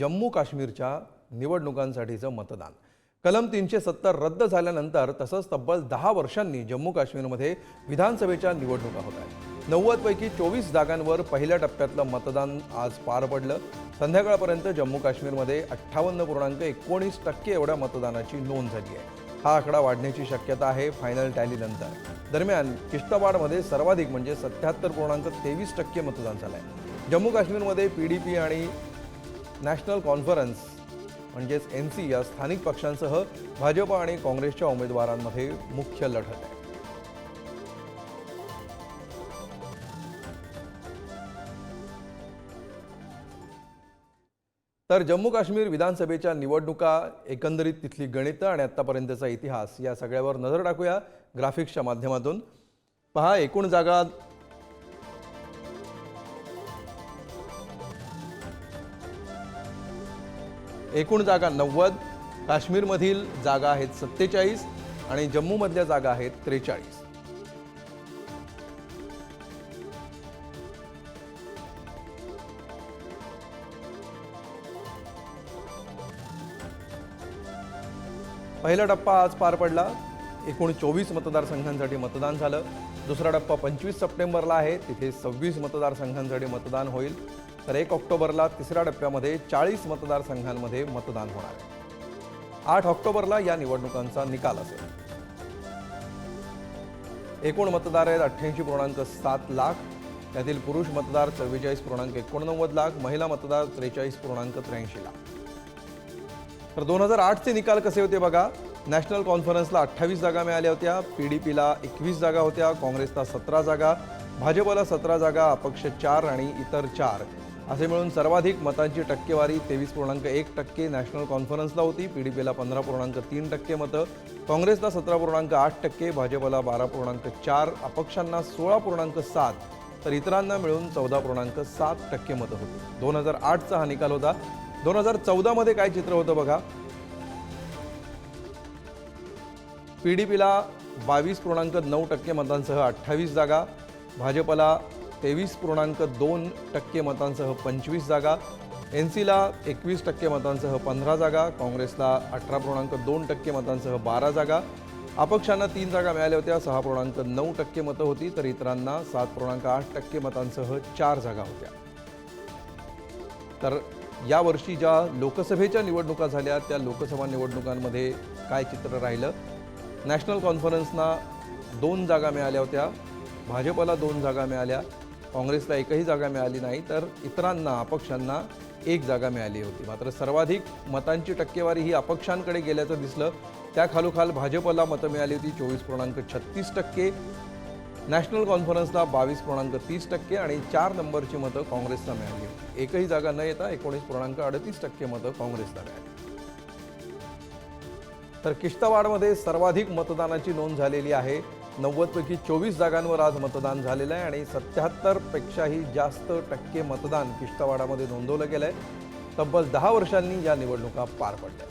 जम्मू काश्मीरच्या निवडणुकांसाठीचं मतदान. कलम तीनशे सत्तर रद्द झाल्यानंतर तसंच तब्बल दहा वर्षांनी जम्मू काश्मीरमध्ये विधानसभेच्या निवडणुका होत आहेत. नव्वदपैकी चोवीस जागांवर पहिल्या टप्प्यातलं मतदान आज पार पडलं. संध्याकाळपर्यंत जम्मू काश्मीरमध्ये अठ्ठावन्न पूर्णांक एकोणीस टक्के एवढ्या मतदानाची नोंद झाली आहे. हा आकडा वाढण्याची शक्यता आहे फायनल टॅलीनंतर. दरम्यान किश्तवाडमध्ये सर्वाधिक म्हणजे सत्याहत्तर पूर्णांक तेवीस टक्के मतदान झालं आहे जम्मू काश्मीरमध्ये पी डी पी आणि नॅशनल कॉन्फरन्स म्हणजेच एन सी या स्थानिक पक्षांसह भाजप आणि काँग्रेसच्या उमेदवारांमध्ये मुख्य लढत आहे. तर जम्मू काश्मीर विधानसभेच्या निवडणुका एकंदरीत तिथली गणितं आणि आत्तापर्यंतचा इतिहास या सगळ्यावर नजर टाकूया ग्राफिक्सच्या माध्यमातून. पहा एकूण जागा एकूण जागा नव्वद काश्मीरमधील जागा आहेत सत्तेचाळीस आणि जम्मूमधल्या जागा आहेत त्रेचाळीस. पहिला टप्पा आज पार पडला. एकूण चोवीस मतदारसंघांसाठी मतदान झालं. दुसरा टप्पा पंचवीस सप्टेंबरला आहे. तिथे सव्वीस मतदारसंघांसाठी मतदान होईल. तर एक ऑक्टोबरला तिसऱ्या टप्प्यामध्ये चाळीस मतदारसंघांमध्ये मतदान होणार आहे. आठ ऑक्टोबरला या निवडणुकांचा निकाल असेल. एकूण मतदार आहेत अठ्ठ्याऐंशी पूर्णांक सात लाख. त्यातील पुरुष मतदार चव्वेचाळीस पूर्णांक एकोणनव्वद लाख. महिला मतदार त्रेचाळीस पूर्णांक त्र्याऐंशी लाख. तर दोन हजार आठचे निकाल कसे होते बघा? नॅशनल कॉन्फरन्सला अठ्ठावीस जागा मिळाल्या होत्या. पी डी पीला एकवीस जागा होत्या. काँग्रेसला सतरा जागा. भाजपला सतरा जागा. अपक्ष चार आणि इतर चार. असे मिळून सर्वाधिक मतांची टक्केवारी तेवीस पूर्णांक एक टक्के नॅशनल कॉन्फरन्सला होती. पी डी पीला पंधरा पूर्णांक तीन टक्के मतं. काँग्रेसला सतरा पूर्णांक आठ टक्के भाजपला बारा पूर्णांक चार अपक्षांना सोळा पूर्णांक सात तर इतरांना मिळून चौदा पूर्णांक सात टक्के मतं होती. दोन हजार आठचा हा निकाल होता. दोन हजार चौदामध्ये काय चित्र होतं बघा? पी डी पीला बावीस पूर्णांक नऊ टक्के मतांसह अठ्ठावीस जागा भाजपला तेवीस पूर्णांक दोन टक्के मतांसह पंचवीस जागा एन सीला एकवीस टक्के मतांसह पंधरा जागा काँग्रेसला अठरा पूर्णांक दोन टक्के मतांसह बारा जागा. अपक्षांना तीन जागा मिळाल्या होत्या सहा पूर्णांक नऊ टक्के मतं होती तर इतरांना सात पूर्णांक आठ टक्के मतांसह चार जागा होत्या. तर यावर्षी ज्या लोकसभेच्या निवडणुका झाल्या त्या लोकसभा निवडणुकांमध्ये काय चित्र राहिलं? नॅशनल कॉन्फरन्सना दोन जागा मिळाल्या होत्या भाजपला दोन जागा मिळाल्या काँग्रेसला एकही जागा मिळाली नाही तर इतरांना अपक्षांना एक जागा मिळाली होती. मात्र सर्वाधिक मतांची टक्केवारी ही अपक्षांकडे गेल्याचं दिसलं. त्या खालोखाल भाजपला मतं मिळाली होती चोवीस पूर्णांक छत्तीस टक्के नॅशनल कॉन्फरन्सला बावीस पूर्णांक तीस टक्के आणि चार नंबरची मतं काँग्रेसला मिळाली. होती एकही जागा न येता एकोणीस पूर्णांक अडतीस टक्के मतं काँग्रेसला मिळाली. तर किश्तवाडमध्ये सर्वाधिक मतदानाची नोंद झालेली आहे. नव्वदपैकी चोवीस जागांवर आज मतदान झालेलं आहे आणि सत्याहत्तरपेक्षाही जास्त टक्के मतदान किश्तवाडामध्ये नोंदवलं गेलं आहे तब्बल दहा वर्षांनी या निवडणुका पार पडल्या.